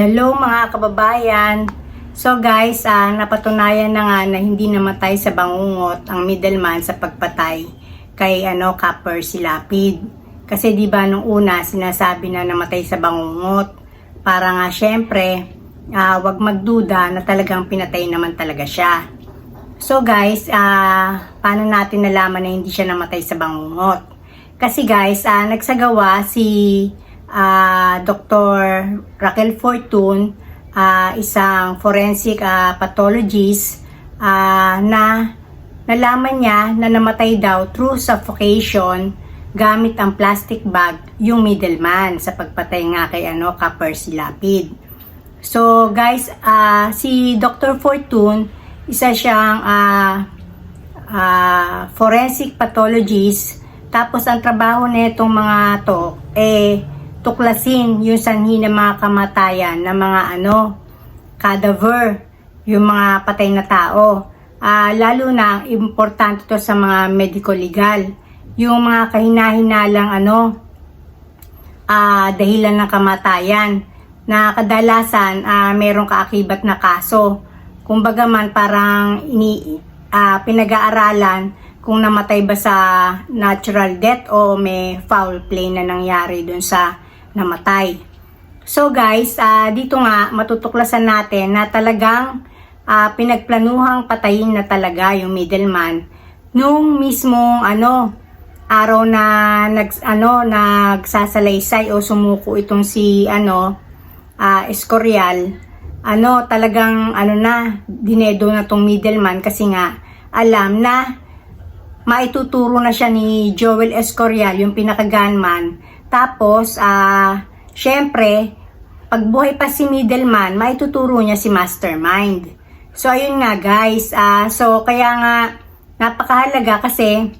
Hello mga kababayan. So guys, ah, napatunayan na nga na hindi namatay sa bangungot ang middleman sa pagpatay kay ano Copper Silapid. Kasi 'di ba nung una sinasabi na namatay sa bangungot para nga syempre ah, wag magduda na talagang pinatay naman talaga siya. So guys, ah, paano natin nalaman na hindi siya namatay sa bangungot? Kasi guys, ah, nagsagawa si ah, Dr. Raquel Fortune, ah, isang forensic ah, pathologist ah, na nalaman niya na namatay daw through suffocation gamit ang plastic bag yung middleman sa pagpatay nga kay ano, Copper Silapid. So guys, ah, si Dr. Fortune, isa siyang ah, ah, forensic pathologist. Tapos ang trabaho nitong mga to eh tuklasin yung sanhi ng mga kamatayan ng mga ano cadaver, yung mga patay na tao. Ah, lalo na importante to sa mga medico legal. Yung mga kahinahinalang ano ah, dahilan ng kamatayan na kadalasan ah, merong kaakibat na kaso. Kumbaga man parang ini ah, pinag-aaralan kung namatay ba sa natural death o may foul play na nangyari dun sa namatay. So guys, ah, dito nga matutuklasan natin na talagang ah, pinagplanuhang patayin na talaga yung middleman nung mismong ano araw na nag ano nagsasalaysay o sumuko itong si ano ah, Escorial ano talagang ano na dinedo na tong middleman kasi nga alam na maituturo na siya ni Joel Escorial yung pinaka-gunman tapos ah syempre pag buhay pa si middleman maituturo niya si mastermind so ayun nga guys ah so kaya nga napakahalaga kasi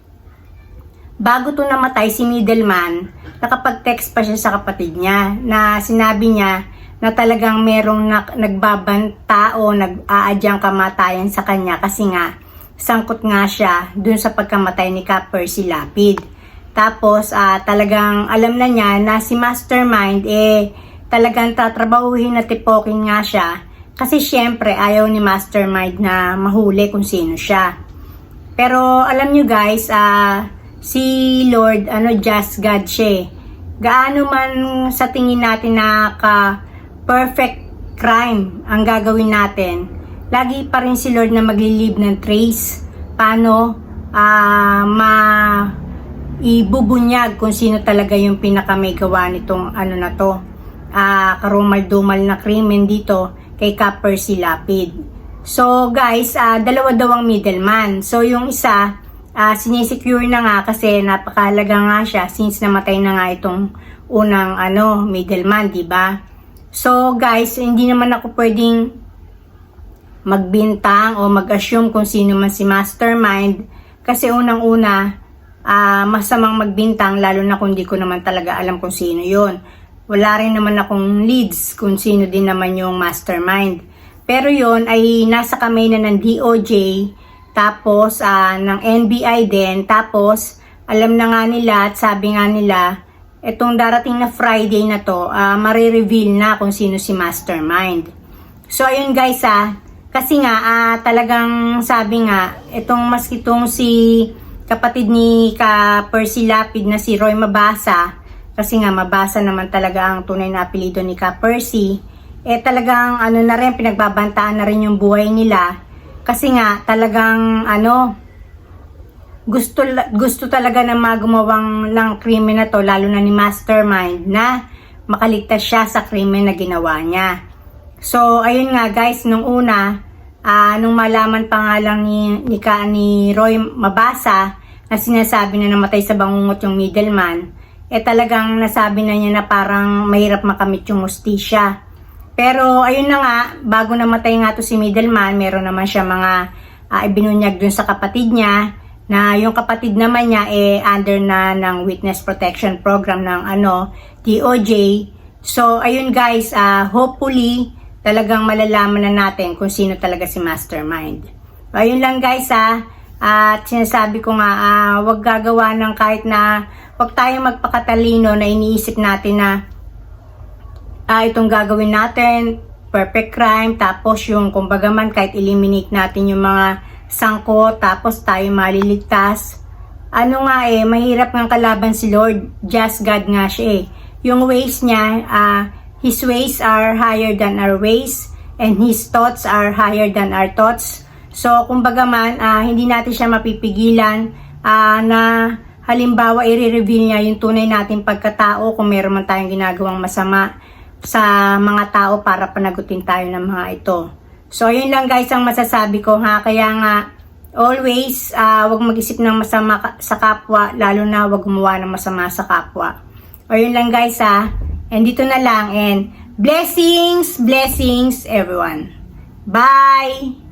bago to namatay si middleman, nakapag-text pa siya sa kapatid niya na sinabi niya na talagang merong nak- nagbabanta o nag-aadyang kamatayan sa kanya kasi nga sangkot nga siya dun sa pagkamatay ni Ka Percy Lapid. Tapos ah, talagang alam na niya na si Mastermind eh talagang tatrabahuhin na tipokin nga siya kasi syempre ayaw ni Mastermind na mahuli kung sino siya. Pero alam nyo guys, ah si Lord, ano, just God siya eh. Gaano man sa tingin natin na ka perfect crime ang gagawin natin, lagi pa rin si Lord na maglilib ng trace. Paano ah ma ibubunyag kung sino talaga yung pinaka may gawa nitong ano na to. Ah, karumal-dumal na krimen dito kay Ka Percy Lapid. So guys, ah, dalawa daw ang middleman. So yung isa, ah, sinisecure na nga kasi napakahalaga nga siya since namatay na nga itong unang ano, middleman, di ba? So guys, hindi naman ako pwedeng magbintang o mag-assume kung sino man si mastermind kasi unang-una ah, masamang magbintang lalo na kung di ko naman talaga alam kung sino yon. Wala rin naman akong leads kung sino din naman yung mastermind. Pero yon ay nasa kamay na ng DOJ tapos ah, ng NBI din tapos alam na nga nila at sabi nga nila itong darating na Friday na to ah, marireveal na kung sino si mastermind. So ayun guys ah, kasi nga ah, talagang sabi nga itong maski itong si kapatid ni ka Percy Lapid na si Roy Mabasa. Kasi nga mabasa naman talaga ang tunay na apelido ni ka Percy. Eh talagang ano na rin pinagbabantaan na rin yung buhay nila. Kasi nga talagang ano gusto gusto talaga na magumawang ng krimen na to lalo na ni Mastermind na makaligtas siya sa krimen na ginawa niya. So ayun nga guys nung una ah, nung malaman pa nga lang ni ni, ka, ni Roy Mabasa na sinasabi na namatay sa bangungot yung middleman eh talagang nasabi na niya na parang mahirap makamit yung mustisya. Pero ayun na nga, bago namatay nga to si middleman, meron naman siya mga uh, ibinunyag dun sa kapatid niya na yung kapatid naman niya eh under na ng witness protection program ng ano DOJ. So ayun guys, uh, hopefully talagang malalaman na natin kung sino talaga si Mastermind. Ayun lang guys ha. At sinasabi ko nga, uh, wag gagawa ng kahit na wag tayong magpakatalino na iniisip natin na ah, itong gagawin natin, perfect crime, tapos yung kumbaga man kahit eliminate natin yung mga sangko, tapos tayo maliligtas. Ano nga eh, mahirap ng kalaban si Lord, just God nga siya eh. Yung ways niya, ah, His ways are higher than our ways, and His thoughts are higher than our thoughts. So, kumbaga man, ah, hindi natin siya mapipigilan ah, na halimbawa i-reveal niya yung tunay nating pagkatao kung meron man tayong ginagawang masama sa mga tao para panagutin tayo ng mga ito. So, yun lang guys ang masasabi ko ha. Kaya nga, always, ah, wag mag-isip ng masama ka- sa kapwa, lalo na wag gumawa ng masama sa kapwa. O yun lang guys ha. And dito na lang. And blessings, blessings everyone. Bye!